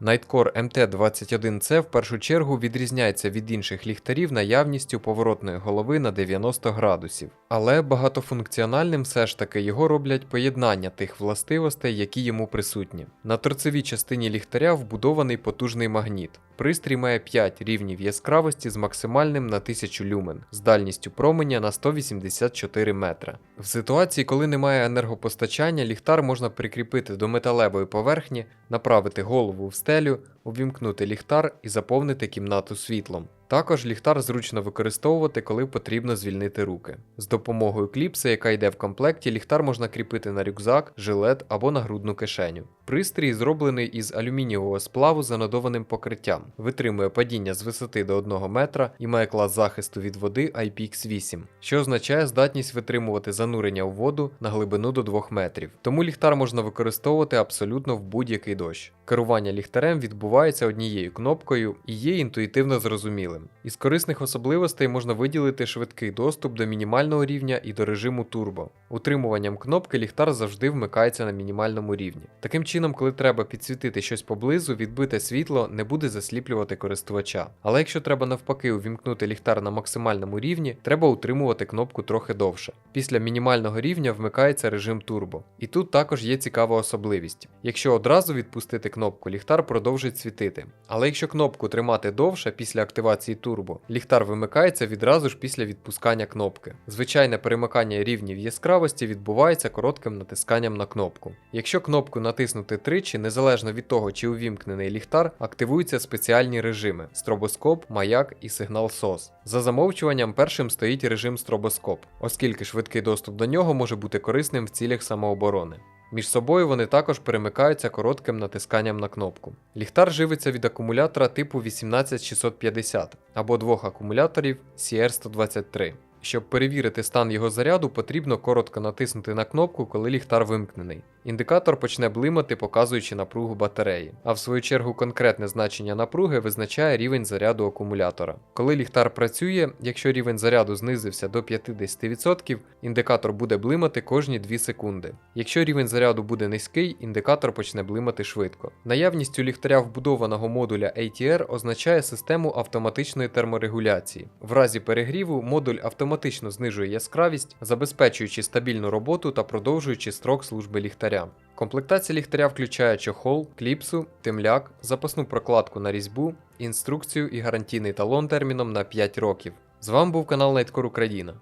Nightcore MT21C в першу чергу відрізняється від інших ліхтарів наявністю поворотної голови на 90 градусів, але багатофункціональним все ж таки його роблять поєднання тих властивостей, які йому присутні. На торцевій частині ліхтаря вбудований потужний магніт. Пристрій має 5 рівнів яскравості з максимальним на 1000 люмен, з дальністю променя на 184 метра. В ситуації, коли немає енергопостачання, ліхтар можна прикріпити до металевої поверхні, направити голову в стелю, увімкнути ліхтар і заповнити кімнату світлом. Також ліхтар зручно використовувати, коли потрібно звільнити руки. З допомогою кліпси, яка йде в комплекті, ліхтар можна кріпити на рюкзак, жилет або на грудну кишеню. Пристрій зроблений із алюмінієвого сплаву з анодованим покриттям, витримує падіння з висоти до 1 метра і має клас захисту від води IPX8, що означає здатність витримувати занурення у воду на глибину до 2 метрів. Тому ліхтар можна використовувати абсолютно в будь-який дощ. Керування ліхтарем відбувається однією кнопкою і є інтуїтивно зрозумілим. Із корисних особливостей можна виділити швидкий доступ до мінімального рівня і до режиму турбо. Утримуванням кнопки ліхтар завжди вмикається на мінімальному рівні. Таким чином, коли треба підсвітити щось поблизу, відбите світло не буде засліплювати користувача. Але якщо треба навпаки увімкнути ліхтар на максимальному рівні, треба утримувати кнопку трохи довше. Після мінімального рівня вмикається режим турбо. І тут також є цікава особливість. Якщо одразу відпустити кнопку, ліхтар продовжить світити. Але якщо кнопку тримати довше після активації турбо, ліхтар вимикається відразу ж після відпускання кнопки. Звичайне перемикання рівнів яскравості відбувається коротким натисканням на кнопку. Якщо кнопку натиснути тричі, незалежно від того, чи увімкнений ліхтар, активуються спеціальні режими: стробоскоп, маяк і сигнал SOS. За замовчуванням першим стоїть режим стробоскоп, оскільки швидкий доступ до нього може бути корисним в цілях самооборони. Між собою вони також перемикаються коротким натисканням на кнопку. Ліхтар живиться від акумулятора типу 18650 або двох акумуляторів CR123. Щоб перевірити стан його заряду, потрібно коротко натиснути на кнопку, коли ліхтар вимкнений. Індикатор почне блимати, показуючи напругу батареї, а в свою чергу конкретне значення напруги визначає рівень заряду акумулятора. Коли ліхтар працює, якщо рівень заряду знизився до 50%, індикатор буде блимати кожні 2 секунди. Якщо рівень заряду буде низький, індикатор почне блимати швидко. Наявність у ліхтаря вбудованого модуля ATR означає систему автоматичної терморегуляції. В разі перегріву модуль автоматично знижує яскравість, забезпечуючи стабільну роботу та продовжуючи строк служби ліхтаря. Комплектація ліхтаря включає чохол, кліпсу, темляк, запасну прокладку на різьбу, інструкцію і гарантійний талон терміном на 5 років. З вами був канал Nightcore Україна.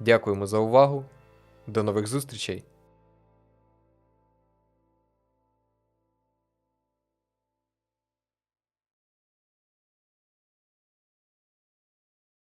Дякуємо за увагу. До нових зустрічей!